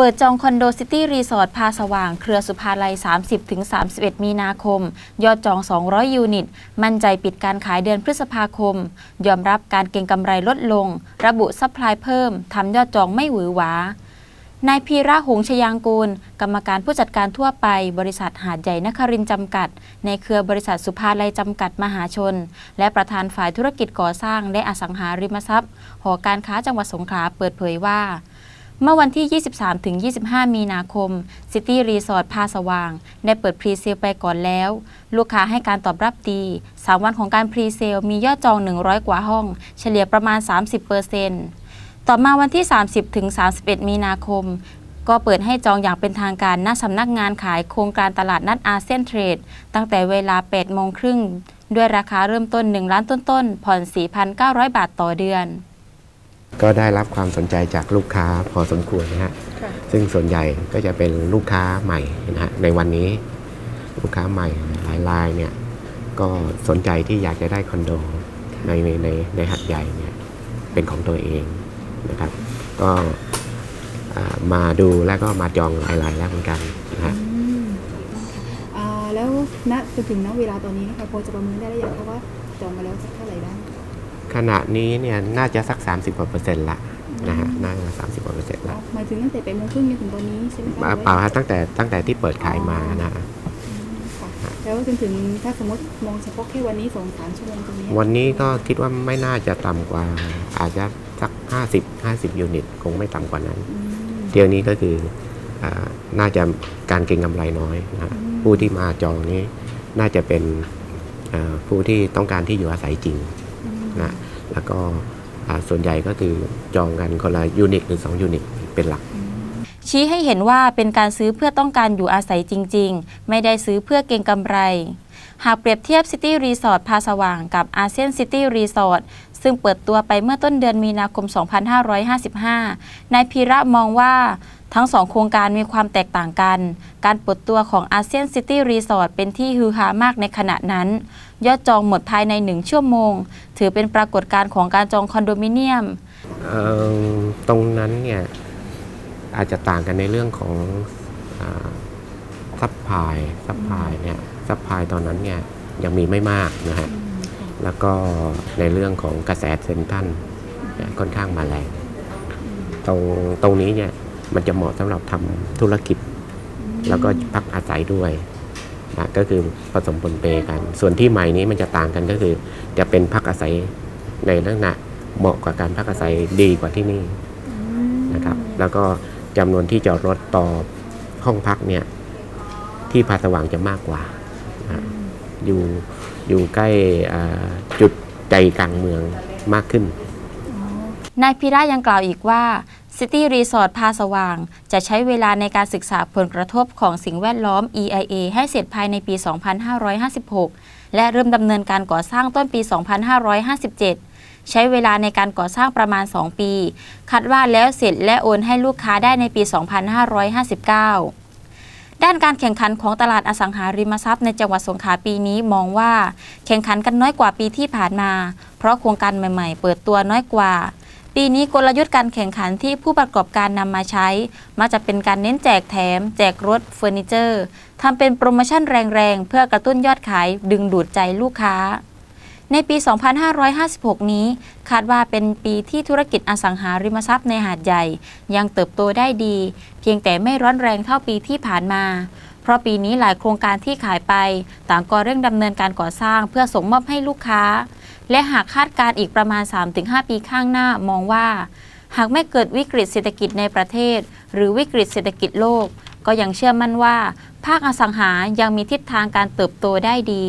เปิดจองคอนโดซิตี้รีสอร์ทพาสว่าง เครือสุภาลัย 30-31 มีนาคม ยอดจอง 200 ยูนิต มั่นใจปิดการขายเดือนพฤษภาคม ยอมรับการเก็งกำไรลดลง ระบุซัพพลายเพิ่ม ทำยอดจองไม่หวือหวานายพีระหงชยางกูล กรรมการผู้จัดการทั่วไป บริษัทหาดใหญ่นครินจำกัด ในเครือบริษัทสุภาลัยจำกัดมหาชน และประธานฝ่ายธุรกิจก่อสร้างและอสังหาริมทรัพย์ หอการค้าจังหวัดสงขลาเปิดเผยว่า เมื่อวันที่ 23-25 มีนาคม ซิตี้รีสอร์ทพาสว่าง ได้เปิดพรีเซลไปก่อนแล้ว ลูกค้าให้การตอบรับดี 3 วันของการพรีเซลมียอดจอง 100 กว่าห้อง เฉลี่ยประมาณ 30%ต่อมาวันที่ 30-31 มีนาคม ก็เปิดให้จองอย่างเป็นทางการณสำนักงานขายโครงการตลาดนัดอาเซียนเทรด ตั้งแต่เวลา 8 โมงครึ่ง ด้วยราคาเริ่มต้น 1 ล้านต้นๆ ผ่อน 4,900 บาทต่อเดือน ก็ได้รับความสนใจจากลูกค้าพอสมควรนะฮะซึ่งส่วนใหญ่ก็จะเป็นลูกค้าใหม่นะฮะในวันนี้ลูกค้าใหม่หลายรายเนี่ยก็สนใจที่อยากจะได้คอนโดในในในในหัดใหญ่เนี่ยเป็นของตัวเองนะครับ ก็อ่ามาดูแล้วก็มาจองหลายรายแล้วเหมือนกันนะฮะอืมอ่าแล้วณจนถึงณเวลาตอนนี้นะคะพอจะประเมินได้หรือยังคะว่าจองมาแล้วสักเท่าไหร่บ้าง ขณะนี้เนี่ยน่าจะสัก 30กว่าเปอร์เซ็นต์ละนะฮะน่าจะสามสิบกว่าเปอร์เซ็นต์ละหมายถึงตั้งแต่แปดโมงครึ่งจนถึงตอนนี้ใช่ไหมคะเปล่าฮะตั้งแต่ตั้งแต่ที่เปิดขายมานะฮะอืมค่ะแล้วจนถึงถ้าสมมติมองเฉพาะแค่วันนี้สองสามชั่วโมงตรงนี้ วันนี้ก็คิดว่าไม่น่าจะต่ำกว่า อาจจะสัก50 50ยูนิต คงไม่ต่ำกว่านั้นอืมเที่ยวนี้ก็คืออาน่าจะการเก็งกำไรน้อยนะฮะอืมผู้ที่มาจองนี้น่าจะเป็นอ่าผู้ที่ต้องการที่อยู่อาศัยจริงอืม นะแล้วก็ส่วนใหญ่ก็คือจองกันคนละยูนิตหรือ 2 ยูนิตเป็นหลัก ชี้ให้เห็นว่าเป็นการซื้อเพื่อต้องการอยู่อาศัยจริง ๆ ไม่ได้ซื้อเพื่อเก็งกำไร หากเปรียบเทียบซิตี้รีสอร์ทพาสว่างกับอาเซียนซิตี้รีสอร์ทซึ่งเปิดตัวไปเมื่อต้นเดือนมีนาคม 2555 นายพีระมองว่า ทั้งสองโครงการมีความแตกต่างกัน การปิดตัวของอาเซียนซิตี้รีสอร์ทเป็นที่ฮือฮามากในขณะนั้น ยอดจองหมดภายในหนึ่งชั่วโมง ถือเป็นปรากฏการณ์ของการจองคอนโดมิเนียม เอ่อตรงนั้นเนี่ยอาจจะต่างกันในเรื่องของซัพพลายซัพพลายเนี่ยซัพพลายตอนนั้นเนี่ยยังมีไม่มากนะฮะแล้วก็ในเรื่องของกระแสเซนทรันค่อนข้างมาแรงตรงตรงนี้เนี่ย มันจะเหมาะสำหรับทำธุรกิจ แล้วก็พักอาศัยด้วยนะก็คือผสมปนเปกัน ส่วนที่ใหม่นี้มันจะต่างกันก็คือ จะเป็นพักอาศัยในลักษณะเหมาะกับการพักอาศัยดีกว่าที่นี่อืมนะครับ แล้วก็จำนวนที่จอดรถต่อห้องพักเนี่ยที่พาสว่างจะมากกว่านะฮะอยู่อยู่ใกล้อ่าจุดใจกลางเมืองมากขึ้นอ๋อนายพิระยังกล่าวอีกว่า City Resort พาสว่าง จะใช้เวลาในการศึกษาผลกระทบของสิ่งแวดล้อม EIA ให้เสร็จภายในปี 2556 และเริ่มดำเนินการก่อสร้างต้นปี 2557 ใช้เวลาในการก่อสร้างประมาณ 2 ปี คาดว่าแล้วเสร็จและโอนให้ลูกค้าได้ในปี 2559ด้านการแข่งขันของตลาดอสังหาริมทรัพย์ในจังหวัดสงขลาปีนี้มองว่า แข่งขันกันน้อยกว่าปีที่ผ่านมา เพราะโครงการใหม่ ๆ เปิดตัวน้อยกว่า ปีนี้กลยุทธ์การแข่งขันที่ผู้ประกอบการนำมาใช้ มักจะเป็นการเน้นแจกแถม แจกรถเฟอร์นิเจอร์ทำเป็นโปรโมชั่นแรงๆ เพื่อกระตุ้นยอดขาย ดึงดูดใจลูกค้า ในปี 2556 นี้ คาดว่าเป็นปีที่ธุรกิจอสังหาริมทรัพย์ในหาดใหญ่ ยังเติบโตได้ดี เพียงแต่ไม่ร้อนแรงเท่าปีที่ผ่านมาเพราะปีนี้หลายโครงการที่ขายไป ต่างก็เร่งดำเนินการก่อสร้างเพื่อส่งมอบให้ลูกค้า และหากคาดการณ์อีกประมาณ 3-5 ปีข้างหน้ามองว่า หากไม่เกิดวิกฤตเศรษฐกิจในประเทศ หรือวิกฤตเศรษฐกิจโลก ก็ยังเชื่อมั่นว่า ภาคอสังหายังมีทิศทางการเติบโตได้ดี